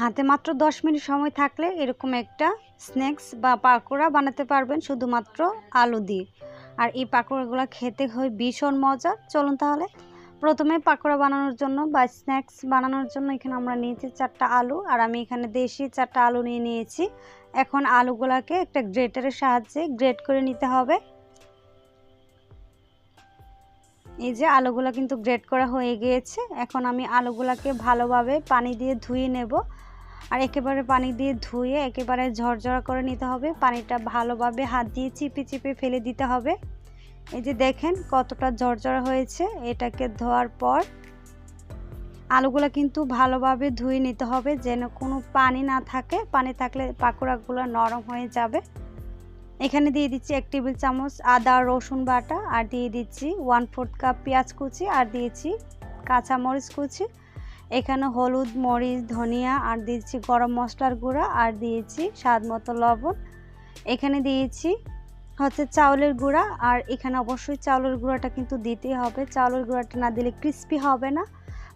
হাতে মাত্র দশ মিনিট সময় থাকলে এরকম একটা স্ন্যাক্স বা পাকোড়া বানাতে পারবেন শুধুমাত্র আলু দিয়ে। আর এই পাকোড়াগুলো খেতে হয় ভীষণ মজা। চলুন তাহলে প্রথমে পাকোড়া বানানোর জন্য বা স্ন্যাক্স বানানোর জন্য এখানে আমরা নিয়েছি চারটা আলু। আর আমি এখানে দেশি চারটা আলু নিয়ে নিয়েছি। এখন আলুগুলাকে একটা গ্রেটারের সাহায্যে গ্রেট করে নিতে হবে। এই যে আলুগুলো কিন্তু গ্রেট করা হয়ে গিয়েছে। এখন আমি আলুগুলাকে ভালোভাবে পানি দিয়ে ধুয়ে নেব। আর একেবারে পানি দিয়ে ধুয়ে একেবারে ঝরঝরা করে নিতে হবে। পানিটা ভালোভাবে হাত দিয়ে চিপে চিপে ফেলে দিতে হবে। এই যে দেখেন কতটা ঝরঝরা হয়েছে, এটাকে ধোয়ার পর আলুগুলো কিন্তু ভালোভাবে ধুয়ে নিতে হবে যেন কোনো পানি না থাকে। পানি থাকলে পাকোড়াগুলো নরম হয়ে যাবে। এখানে দিয়ে দিচ্ছি এক টেবিল চামচ আদা, রসুন বাটা আর দিয়ে দিচ্ছি ওয়ান ফোর্থ কাপ পেঁয়াজ কুচি আর দিয়েছি কাঁচামরিচ কুচি। এখানে হলুদ, মরিচ, ধনিয়া আর দিয়েছি গরম মশলার গুঁড়া আর দিয়েছি স্বাদ মতো লবণ। এখানে দিয়েছি হচ্ছে চাউলের গুঁড়া আর এখানে অবশ্যই চাউলের গুঁড়াটা কিন্তু দিতেই হবে। চাউলের গুঁড়াটা না দিলে ক্রিস্পি হবে না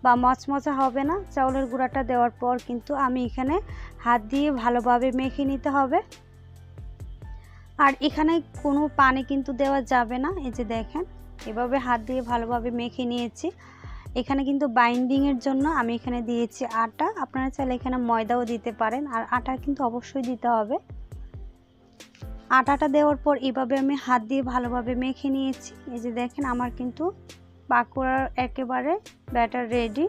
বা মচমচা হবে না। চাউলের গুঁড়াটা দেওয়ার পর কিন্তু আমি এখানে হাত দিয়ে ভালোভাবে মেখে নিতে হবে। আর এখানে কোনো পানি কিন্তু দেওয়া যাবে না। এই যে দেখেন, এভাবে হাত দিয়ে ভালোভাবে মেখে নিয়েছি। এখানে কিন্তু বাইন্ডিংয়ের জন্য আমি এখানে দিয়েছি আটা। আপনারা চাইলে এখানে ময়দাও দিতে পারেন, আর আটা কিন্তু অবশ্যই দিতে হবে। আটাটা দেওয়ার পর এভাবে আমি হাত দিয়ে ভালোভাবে মেখে নিয়েছি। এই যে দেখেন, আমার কিন্তু পাকোড়ার একেবারে ব্যাটার রেডি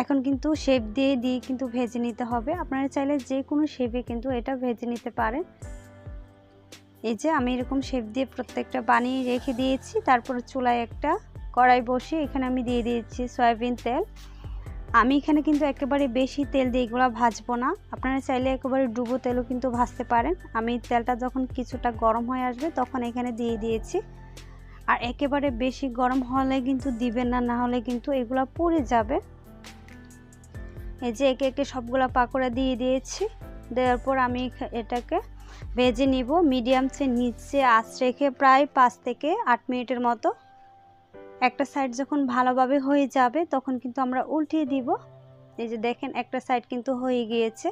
এখন কিন্তু শেপ দিয়ে দিয়ে কিন্তু ভেজে নিতে হবে। আপনারা চাইলে যে কোনো শেপে কিন্তু এটা ভেজে নিতে পারেন। এই যে আমি এরকম শেপ দিয়ে প্রত্যেকটা বানিয়ে রেখে দিয়েছি। তারপর চুলায় একটা কড়াই বসিয়ে এখানে আমি দিয়ে দিয়েছি সয়াবিন তেল। আমি এখানে কিন্তু একেবারে বেশি তেল দিয়ে এগুলো ভাজবো না। আপনারা চাইলে একেবারে ডুবো তেলও কিন্তু ভাজতে পারেন। আমি তেলটা যখন কিছুটা গরম হয়ে আসবে তখন এখানে দিয়ে দিয়েছি। আর একেবারে বেশি গরম হলে কিন্তু দিবেন না না হলে কিন্তু এগুলো পুড়ে যাবে। এই যে একে একে সবগুলো পাকোড়া দিয়ে দিয়েছি। দেওয়ার পর আমি এটাকে ভেজে নিব। মিডিয়াম সে নিচে আঁচ রেখে প্রায় পাঁচ থেকে আট মিনিটের মতো একটা সাইড যখন ভালোভাবে হয়ে যাবে, তখন কিন্তু আমরা উল্টিয়ে দিব। এই যে দেখেন, একটা সাইড কিন্তু হয়ে গিয়েছে।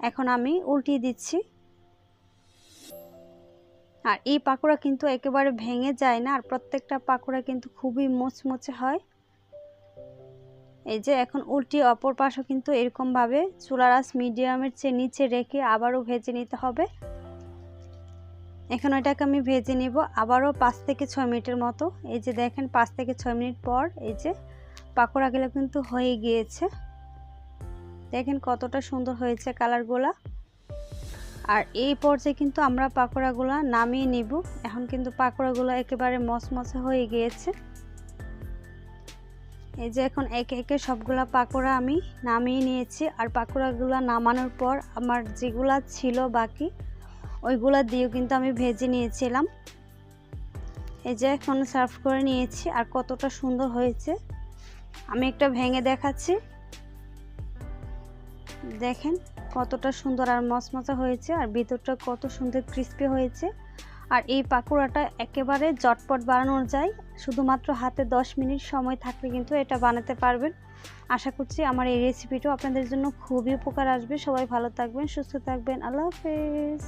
এখন আমি উল্টিয়ে দিচ্ছি। আর এই পাকোড়া কিন্তু একেবারে ভেঙে যায় না, আর প্রত্যেকটা পাকোড়া কিন্তু খুবই মোচমোচে হয়। এই যে এখন উল্টি অপর পাশও কিন্তু এরকমভাবে চুলার আঁচ মিডিয়ামের চেয়ে নিচে রেখে আবারও ভেজে নিতে হবে। এখন এটাকে আমি ভেজে নিব। আবারও পাঁচ থেকে ছয় মিনিটের মতো। এই যে দেখেন, পাঁচ থেকে ছয় মিনিট পর এই যে পাকোড়াগুলো কিন্তু হয়ে গিয়েছে। দেখেন কতটা সুন্দর হয়েছে কালারগুলা। আর এই পর্যায়ে কিন্তু আমরা পাকোড়াগুলো নামিয়ে নিব। এখন কিন্তু পাকোড়াগুলো একেবারে মচমচে হয়ে গিয়েছে। এই যে এখন একে একে সবগুলা পাকোড়া আমি নামিয়ে নিয়েছি। আর পাকোড়াগুলো নামানোর পর আমার যেগুলা ছিল বাকি ওইগুলা দিয়েও কিন্তু আমি ভেজে নিয়েছিলাম। এই যে এখন সার্ভ করে নিয়েছি, আর কতটা সুন্দর হয়েছে। আমি একটা ভেঙে দেখাচ্ছি। দেখেন কতটা সুন্দর আর মচমচা হয়েছে, আর ভিতরটা কত সুন্দর ক্রিস্পি হয়েছে। আর এই পাকোড়াটা একেবারে জটপট বানানো যায়, শুধুমাত্র হাতে 10 মিনিট সময় থাকলে কিন্তু এটা বানাতে পারবেন। আশা করছি আমার এই রেসিপিটাও আপনাদের জন্য খুবই উপকার আসবে। সবাই ভালো থাকবেন, সুস্থ থাকবেন। আল্লাহ হাফেজ।